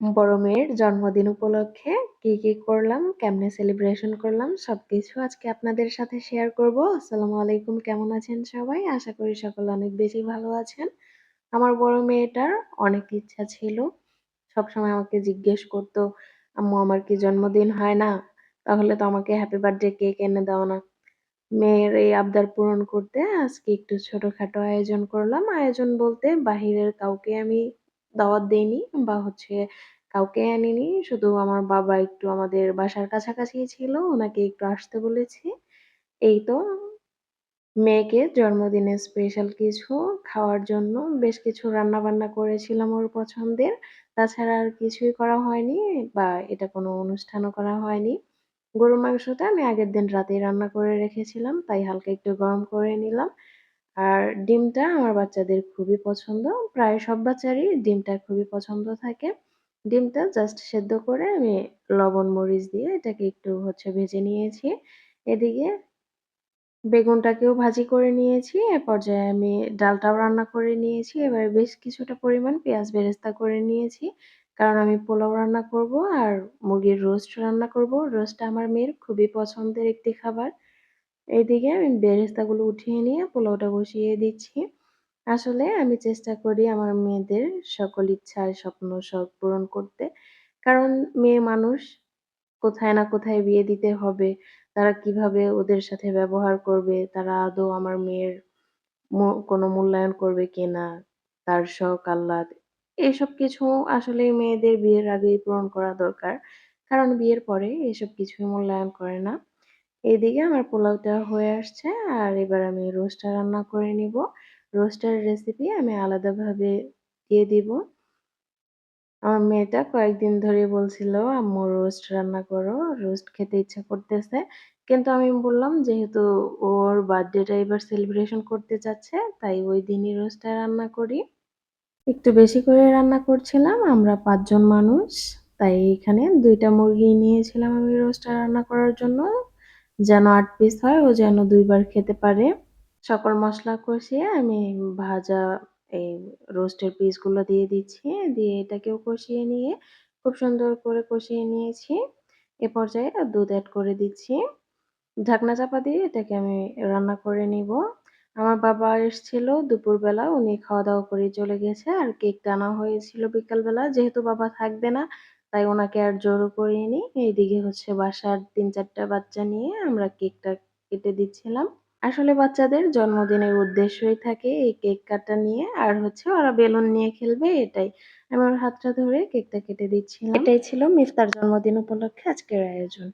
বড় মেয়ের জন্মদিন উপলক্ষে কি, কি করলাম, কেমনে সেলিব্রেশন করলাম সব কিছু আজকে আপনাদের সাথে শেয়ার করব। আসসালামু আলাইকুম কেমন আছেন সবাই? আশা করি সকলে অনেক বেশি ভালো আছেন। আমার বড় মেয়েটার অনেক ইচ্ছা ছিল। সবসময় আমাকে জিজ্ঞেস করত, "আম্মু আমার কি জন্মদিন হয় না? তাহলে তো আমাকে হ্যাপি বার্থডে কেক এনে দাও না?" মেয়ের এই আবদার পূরণ করতে আজকে একটু ছোটখাটো আয়োজন করলাম। আয়োজন বলতে বাহিরের কাউকে আমি দাওয়াত দেইনি বা হচ্ছে কাউকে আনিনি। শুধু আমার বাবা একটু আমাদের বাসার কাছাকাছি ছিল। ওনাকে একটু আসতে বলেছি। এই তো মেয়েকে জন্মদিনে স্পেশাল কিছু খাওয়ার জন্য বেশ কিছু রান্না বান্না করেছিলাম ওর পছন্দের। তাছাড়া আর কিছুই করা হয়নি বা এটা কোনো অনুষ্ঠানও করা হয়নি। গরুর মাংসটা আমি আগের দিন রাতেই রান্না করে রেখেছিলাম। তাই হালকা একটু গরম করে নিলাম। আর ডিমটা আমার বাচ্চাদের খুবই পছন্দ। প্রায় সব বাচ্চারই ডিমটা খুবই পছন্দ থাকে। ডিমটা জাস্ট সেদ্ধ করে আমি লবণ, মরিচ দিয়ে এটাকে একটু হচ্ছে ভেজে নিয়েছি। এদিকে বেগুনটাকেও ভাজি করে নিয়েছি। এ পর্যায়ে আমি ডালটাও রান্না করে নিয়েছি। এবার বেশ কিছুটা পরিমাণ পেঁয়াজ বেরেস্তা করে নিয়েছি। কারণ আমি পোলাও রান্না করব আর মুরগির রোস্ট রান্না করব। রোস্টটা আমার মেয়ের খুবই পছন্দের একটি খাবার। এইদিকে আমি বেরেস্তাগুলো উঠিয়ে নিয়ে পোলাওটা বসিয়ে দিচ্ছি। আসলে আমি চেষ্টা করি আমার মেয়েদের সকল ইচ্ছা স্বপ্ন সব পূরণ করতে। কারণ মেয়ে মানুষ কোথায় না কোথায় বিয়ে দিতে হবে। তারা কীভাবে ওদের সাথে ব্যবহার করবে, তারা আদৌ আমার মেয়ের কোনো মূল্যায়ন করবে কিনা, তার শখ আহ্লাদ এইসব কিছু আসলে মেয়েদের বিয়ের আগেই পূরণ করা দরকার। কারণ বিয়ের পরে এসব কিছুই মূল্যায়ন করে না। এদিকে আমার পোলাওটা হয়ে আসছে আর এবার আমি রোস্টটা রান্না করে নিব। রোস্টের রেসিপি আমি আলাদাভাবে দিয়ে দিব। আমার মেয়েটা কয়েকদিন ধরে বলছিল, "আম্মু রোস্ট রান্না করো, রোস্ট খেতে ইচ্ছা করতেছে।" কিন্তু আমি বললাম যেহেতু ওর বার্থডেটা এবার সেলিব্রেশন করতে চাচ্ছে, তাই ওই দিনই রোস্টটা রান্না করি। একটু বেশি করে রান্না করছিলাম, আমরা পাঁচজন মানুষ। তাই এখানে দুইটা মুরগি নিয়েছিলাম আমি রোস্টটা রান্না করার জন্য। যেন আট পিস হয়, ও যেন দুইবার খেতে পারে। সকল মশলা কষিয়ে আমি ভাজা এই রোস্টের পিসগুলো দিয়ে দিচ্ছি। দিয়ে এটাকেও কষিয়ে নিয়ে খুব সুন্দর করে কষিয়ে নিয়েছি। এ পর্যায়ে দুধ অ্যাড করে দিচ্ছি। ঢাকনা চাপা দিয়ে এটাকে আমি রান্না করে নিব। আমার বাবা এসছিল দুপুরবেলা, উনি খাওয়া-দাওয়া করে চলে গেছে। আর কেকটা আনা হয়েছিল বিকালবেলা। যেহেতু বাবা থাকবে না, তাই ওনাকে আর জোরও করিনি। এইদিকে হচ্ছে বাসার তিন চারটা বাচ্চা নিয়ে আমরা কেকটা কেটে দিচ্ছিলাম। আসলে বাচ্চাদের জন্মদিনের উদ্দেশ্যই থাকে এই কেক কাটা নিয়ে আর হচ্ছে ওরা বেলুন নিয়ে খেলবে, এটাই। আমি ওর হাতটা ধরে কেকটা কেটে দিচ্ছিলাম। এটাই ছিল মিফতার জন্মদিন উপলক্ষে আজকের আয়োজন।